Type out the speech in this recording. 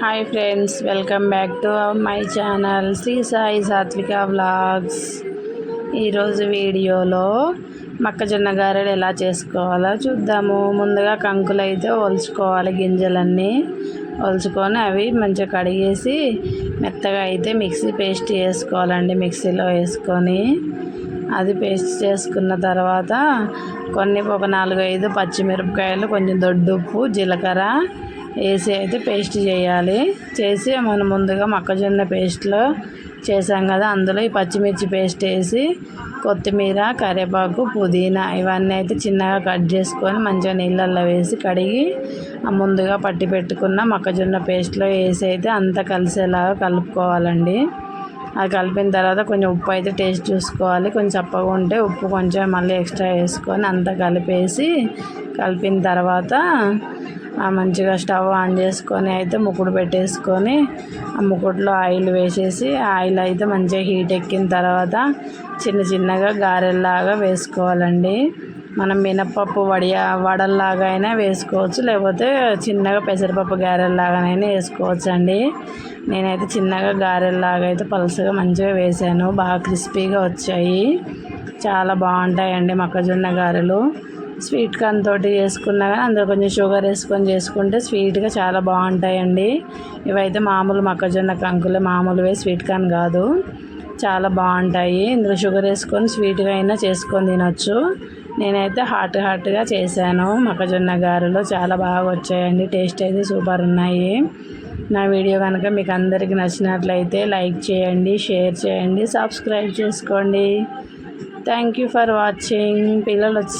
Hi friends welcome back to my channel Shri Sai Satvika vlogs ఈరోజు వీడియోలో మొక్కజొన్న గారెలు ఎలా చేసుకోవాలో చూద్దాము. ముందుగా కంకులు అయితే ఒలుచుకోవాలి గింజలన్నీ ఒలుచుకొని అవి మంచిగా కడిగేసి మెత్తగా అయితే మిక్సీ పేస్ట్ చేసుకోవాలండి. మిక్సీలో వేసుకొని అది పేస్ట్ చేసుకున్న తర్వాత కొన్ని ఒక నాలుగు ఐదు పచ్చిమిరపకాయలు కొంచెం దొడ్డుప్పు జీలకర్ర వేసి అయితే పేస్ట్ చేయాలి. చేసి మనం ముందుగా మొక్కజొన్న పేస్ట్లో చేసాం కదా అందులో ఈ పచ్చిమిర్చి పేస్ట్ వేసి కొత్తిమీర కరివేపాకు పుదీనా ఇవన్నీ అయితే చిన్నగా కట్ చేసుకొని మంచిగా నీళ్ళల్లో వేసి కడిగి ముందుగా పట్టి పెట్టుకున్న మొక్కజొన్న పేస్ట్లో వేసి అయితే అంతా కలిసేలాగా కలుపుకోవాలండి. అది కలిపిన తర్వాత కొంచెం ఉప్పు అయితే టేస్ట్ చూసుకోవాలి. కొంచెం చప్పగా ఉంటే ఉప్పు కొంచెం మళ్ళీ ఎక్స్ట్రా వేసుకొని అంతా కలిపేసి కలిపిన తర్వాత మంచిగా స్టవ్ ఆన్ చేసుకొని అయితే ముక్కుడు పెట్టేసుకొని ఆ ముక్కుడులో ఆయిల్ వేసేసి ఆయిల్ అయితే మంచిగా హీట్ ఎక్కిన తర్వాత చిన్న చిన్నగా గారెల్లాగా వేసుకోవాలండి. మనం మినప్పప్పు వడియా వడల్లాగా అయినా వేసుకోవచ్చు లేకపోతే చిన్నగా పెసరపప్పు గారెల్లాగానైనా వేసుకోవచ్చు అండి నేనైతే చిన్నగా గారెల్లాగా అయితే పలుసగా మంచిగా వేసాను బాగా క్రిస్పీగా వచ్చాయి. చాలా బాగుంటాయండి మొక్కజొన్న గారెలు. స్వీట్ కార్న్ తోటి చేసుకున్నా కానీ అందులో కొంచెం షుగర్ వేసుకొని చేసుకుంటే స్వీట్గా చాలా బాగుంటాయండి. ఇవైతే మామూలు మొక్కజొన్న కంకులే మామూలువే స్వీట్ కార్న్ కాదు. చాలా బాగుంటాయి. ఇందులో షుగర్ వేసుకొని స్వీట్గా అయినా చేసుకొని తినొచ్చు. నేనైతే హాట్ హాట్గా చేశాను. మొక్కజొన్న గారెలు చాలా బాగా వచ్చాయండి. టేస్ట్ అయితే సూపర్ ఉన్నాయి. నా వీడియో కనుక మీకు అందరికీ నచ్చినట్లయితే లైక్ చేయండి షేర్ చేయండి సబ్స్క్రైబ్ చేసుకోండి. Thank you for watching. పిల్లలు వచ్చి